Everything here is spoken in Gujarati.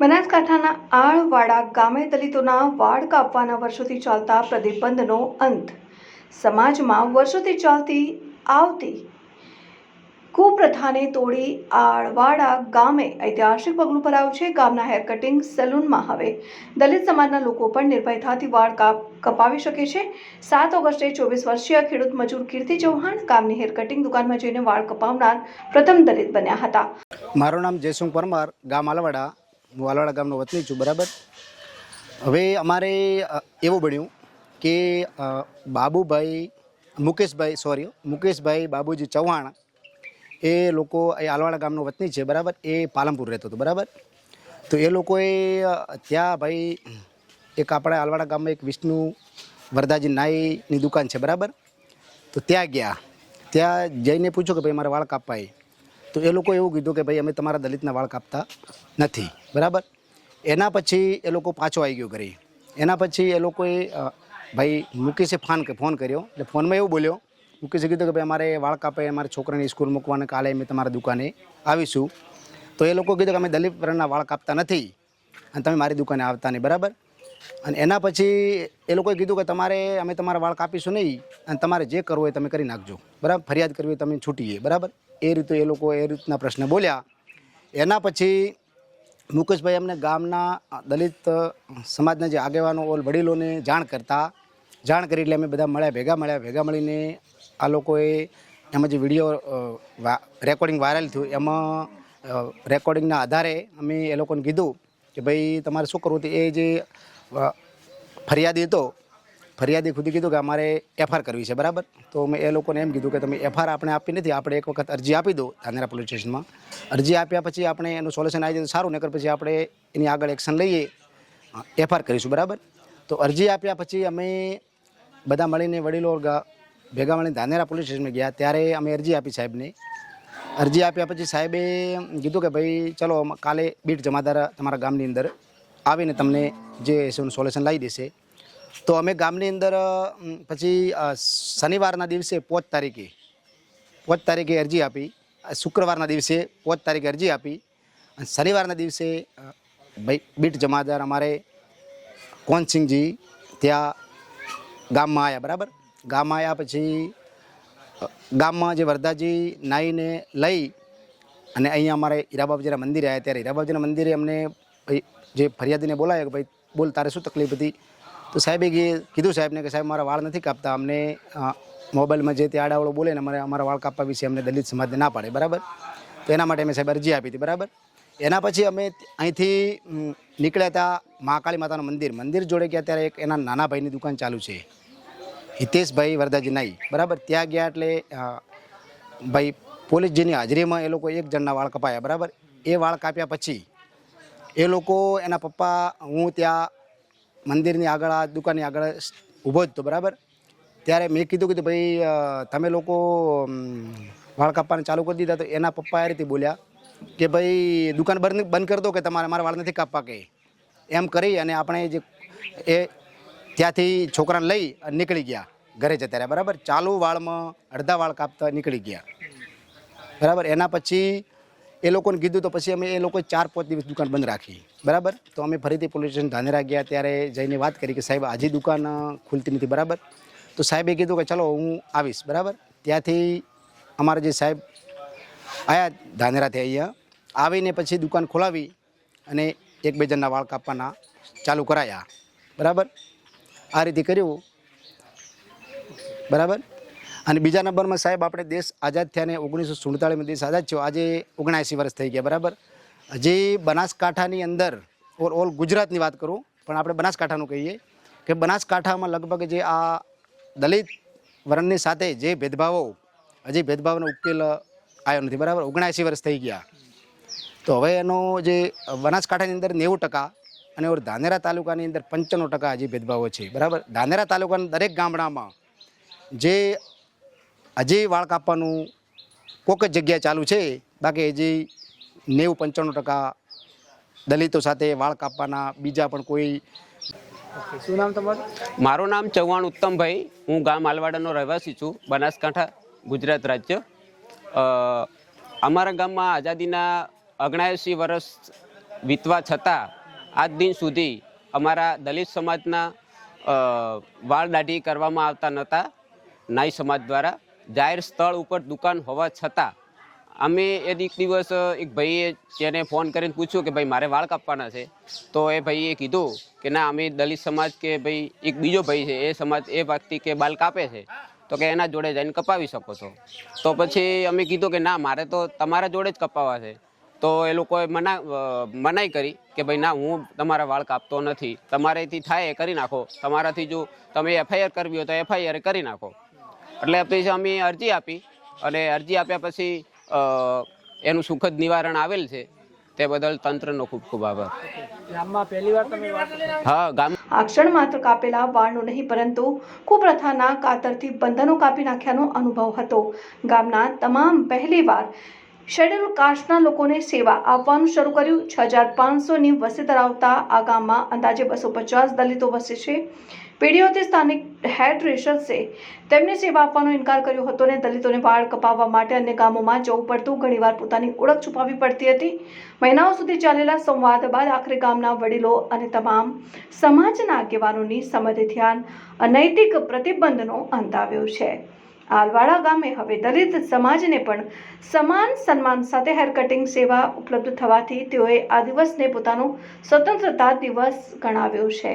બનાસકાંઠાના આળવાડા ગામે દલિતોના વાડ કાપવાના વર્ષોથી ચાલતા પ્રતિબંધનો અંત. સમાજમાં વર્ષોથી ચાલતી આવતી કુપ્રથાને તોડી આળવાડા ગામે ઐતિહાસિક પગલું ભરાયું છે. ગામના હેર કટિંગ સલૂનમાં હવે દલિત સમાજના લોકો પણ નિર્ભયતાથી વાળ કાપ, કપાવી શકે છે. સાત ઓગસ્ટે ચોવીસ વર્ષીય ખેડૂત મજૂર કીર્તિ ચૌહાણ ગામની હેર કટિંગ દુકાનમાં જઈને વાળ કપાવનાર પ્રથમ દલિત બન્યા હતા. મારું નામ જયસુંગ પરમાર, ગામ આલવાડા. હું આલવાડા ગામનો વતની છું, બરાબર? હવે અમારે એવું બન્યું કે બાબુભાઈ, મુકેશભાઈ સોરી મુકેશભાઈ બાબુજી ચૌહાણ એ લોકો, એ આલવાડા ગામનો વતની છે, બરાબર? એ પાલનપુર રહેતો હતો, બરાબર? તો એ લોકોએ ત્યાં ભાઈ, એક આપણા આલવાડા ગામમાં એક વિષ્ણુ વરદાજી નાઈની દુકાન છે, બરાબર? તો ત્યાં ગયા. ત્યાં જઈને પૂછ્યું કે ભાઈ, મારે વાળ કાપવા છે. તો એ લોકો એવું કીધું કે ભાઈ, અમે તમારા દલિતના વાળ કાપતા નથી. બરાબર? એના પછી એ લોકો પાછો આવી ગયો ઘરે. એના પછી એ લોકોએ ભાઈ, મુકેશે ફોન ફોન કર્યો. એટલે ફોનમાં એવું બોલ્યો. મુકેશે કીધું કે ભાઈ, અમારે વાળ કાપે, અમારે છોકરાની સ્કૂલ મૂકવાને, કાલે અમે તમારા દુકાને આવીશું. તો એ લોકો કીધું કે અમે દલિત વર્ણના વાળ કાપતા નથી અને તમે મારી દુકાને આવતા નહીં. બરાબર? અને એના પછી એ લોકોએ કીધું કે તમારે, અમે તમારા વાળ કાપીશું નહીં અને તમારે જે કરવું હોય તમે કરી નાખજો. બરાબર? ફરિયાદ કરવી હોય તમે છૂટીએ. બરાબર? એ રીતે એ લોકો એ રીતના પ્રશ્ન બોલ્યા. એના પછી મુકેશભાઈ અમને ગામના દલિત સમાજના જે આગેવાનો ઓલ વડીલોને જાણ કરતા, જાણ કરી એટલે અમે બધા મળ્યા, ભેગા મળ્યા, ભેગા મળીને આ લોકોએ એમાં જે વીડિયો રેકોર્ડિંગ વાયરલ થયું, એમાં રેકોર્ડિંગના આધારે અમે એ લોકોને કીધું કે ભાઈ તમારે શું કરવું હતું? એ જે ફરિયાદી હતો ફરિયાદી ખુદ કીધું કે અમારે એફઆર કરવી છે, બરાબર? તો મેં એ લોકોને એમ કીધું કે તમે એફઆર આપણે આપી નથી, આપણે એક વખત અરજી આપી દો ધાનેરા પોલીસ સ્ટેશનમાં. અરજી આપ્યા પછી આપણે એનું સોલ્યુશન આવી જાય સારું નકર પછી આપણે એની આગળ એક્શન લઈએ એફઆર કરીશું, બરાબર? તો અરજી આપ્યા પછી અમે બધા મળીને વડીલો ભેગા મળીને ધાનેરા પોલીસ સ્ટેશનમાં ગયા, ત્યારે અમે અરજી આપી સાહેબને. અરજી આપ્યા પછી સાહેબે કીધું કે ભાઈ, ચલો, કાલે બીટ જમાદાર તમારા ગામની અંદર આવીને તમને જે સોલ્યુશન લાવી દેશે. તો અમે ગામની અંદર પછી શનિવારના દિવસે પોચ તારીખે પોચ તારીખે અરજી આપી શુક્રવારના દિવસે પોચ તારીખે અરજી આપી, અને શનિવારના દિવસે ભાઈ, બીટ જમાદાર અમારે કોનસિંહજી ત્યાં ગામમાં આવ્યા બરાબર? ગામમાં આવ્યા પછી ગામમાં જે વરદાજી નાઈને લઈ, અને અહીંયા અમારે હીરાબાબજીના મંદિરે આવ્યા ત્યારે હીરાબાબજીના મંદિરે અમને જે ફરિયાદીને બોલાવ્યા કે ભાઈ, બોલ તારે શું તકલીફ હતી? તો સાહેબે કીધું સાહેબને કે સાહેબ, મારા વાળ નથી કાપતા. અમને મોબાઈલમાં જે તે આડાવડો બોલે ને, અમારે અમારા વાળ કાપવા વિશે અમને દલિત સમાજને ના પાડે. બરાબર? તો એના માટે અમે સાહેબ અરજી આપી હતી, બરાબર? એના પછી અમે અહીંથી નીકળ્યા હતા મહાકાળી માતાનું મંદિર. મંદિર જોડે ગયા ત્યારે એક એના નાના ભાઈની દુકાન ચાલુ છે. હિતેશભાઈ વરદાજી નાઈ. બરાબર? ત્યાં ગયા એટલે ભાઈ પોલીસજીની હાજરીમાં એ લોકો એક જણના વાળ કપાયા, બરાબર? એ વાળ કાપ્યા પછી એ લોકો એના પપ્પા, હું ત્યાં મંદિરની આગળ, આ દુકાનની આગળ ઊભો જ હતો બરાબર? ત્યારે મેં કીધું કે ભાઈ તમે લોકો વાળ કાપવાનું ચાલુ કરી દીધા તો એના પપ્પા એ રીતે બોલ્યા કે ભાઈ, દુકાન બંધ બંધ કરી દો કે તમારે, મારા વાળ નથી કાપવા કે. એમ કરી અને આપણે જે, એ ત્યાંથી છોકરાને લઈ અને નીકળી ગયા ઘરે જતા રહ્યા, બરાબર? ચાલુ વાળમાં અડધા વાળ કાપતા નીકળી ગયા. બરાબર? એના પછી એ લોકોને કીધું તો પછી અમે એ લોકોએ ચાર પાંચ દિવસ દુકાન બંધ રાખી. બરાબર? તો અમે ફરીથી પોલીસ સ્ટેશન ધાનેરા ગયા, ત્યારે જઈને વાત કરી કે સાહેબ, આજે દુકાન ખુલતી નથી, બરાબર? તો સાહેબે કીધું કે ચલો હું આવીશ, બરાબર? ત્યાંથી અમારા જે સાહેબ આવ્યા ધાનેરાથી અહીંયા, આવીને પછી દુકાન ખોલાવી અને એક બે જણના વાળ કાપવાના ચાલુ કરાયા. બરાબર? આ રીતે કર્યું. બરાબર? અને બીજા નંબરમાં સાહેબ, આપણે દેશ આઝાદ થયા ને ઓગણીસો સુડતાળીસમાં દેશ આઝાદ થયો. આજે ઓગણએંસી વર્ષ થઈ ગયા, બરાબર? હજી બનાસકાંઠાની અંદર, ઓર ઓલ ગુજરાતની વાત કરું, પણ આપણે બનાસકાંઠાનું કહીએ, કે બનાસકાંઠામાં લગભગ જે આ દલિત વર્ણની સાથે જે ભેદભાવો હજી ભેદભાવનો ઉકેલ આવ્યો નથી, બરાબર? ઓગણએંસી વર્ષ થઈ ગયા. તો હવે એનો જે બનાસકાંઠાની અંદર નેવું ટકા અને ઓર ધાનેરા તાલુકાની અંદર પંચાણું ટકા હજી ભેદભાવો છે, બરાબર? ધાનેરા તાલુકાના દરેક ગામડામાં જે હજી વાળ કાપવાનું કોઈક જ જગ્યાએ ચાલુ છે. બાકી હજી નેવું પંચાણું ટકા દલિતો સાથે વાળ કાપવાના બીજા પણ કોઈ શું નામ તમારું? મારું નામ ચૌહાણ ઉત્તમભાઈ. હું ગામ આલવાડાનો રહેવાસી છું બનાસકાંઠા ગુજરાત રાજ્ય. અમારા ગામમાં આઝાદીના ઓગણાએંસી વર્ષ વીતવા છતાં આજ દિન સુધી અમારા દલિત સમાજના વાળ દાઢી કરવામાં આવતા નહોતા. નાઈ સમાજ દ્વારા જાહેર સ્થળ ઉપર દુકાન હોવા છતાં અમે એ એક દિવસ, એક ભાઈએ જેને ફોન કરીને પૂછ્યું કે ભાઈ, મારે વાળ કાપવાના છે. તો એ ભાઈએ કીધું કે, ના, અમે દલિત સમાજ કે ભાઈ, એક બીજો ભાઈ છે, એ સમાજ, એ વ્યક્તિ કે બાલ કાપે છે, તો કે એના જોડે જઈને કપાવી શકો છો. તો પછી અમે કીધું કે, ના, મારે તો તમારા જોડે જ કપાવવા છે. તો એ લોકોએ મના મનાઈ કરી કે, ભાઈ, ના, હું તમારા વાળ કાપતો નથી. તમારેથી થાય એ કરી નાખો. તમારાથી જો તમે એફઆઈઆર કરવી હોય તો એફઆઈઆર કરી નાખો. એટલે પછી અમે અરજી આપી અને અરજી આપ્યા પછી એનું સુખદ નિવારણ આવેલ છે તે બદલ તંત્રનો ખૂબ ખૂબ આભાર. ગામમાં પહેલી વાર તમે હા ગામ આ ક્ષણ માત્ર કાપેલા વાળનો નહીં પરંતુ કુપ્રથાના કાતરથી બંધનો કાપી નાખ્યાનો અનુભવ હતો. ગામના તમામ પહેલીવાર શેડ્યુલ કાસ્ટના લોકોને સેવા આપવાનું શરૂ કર્યું. છ હજાર પાંચસોની વસ્તી ધરાવતા આ ગામમાં અંદાજે બસો પચાસ દલિતો વસે છે. પેઢીઓથી સ્થાનિક હેડ રેશર્સે તેમને સેવા આપવાનો ઇનકાર કર્યો હતો અને દલિતોને વાળ કપાવવા માટે અન્ય ગામોમાં જવું પડતું ઘણીવાર પોતાની ઓળખ છુપાવવી પડતી હતી. મહિનાઓ સુધી ચાલેલા સંવાદ બાદ આખરે ગામના વડીલો અને તમામ સમાજના આગેવાનોની સમજ ધ્યાન અનૈતિક પ્રતિબંધનો અંત આવ્યો છે. આલવાડા ગામે હવે દલિત સમાજને પણ સમાન સન્માન સાથે હેર કટિંગ સેવા ઉપલબ્ધ થવાથી તેઓએ આ દિવસને પોતાનો સ્વતંત્રતા દિવસ ગણાવ્યો છે.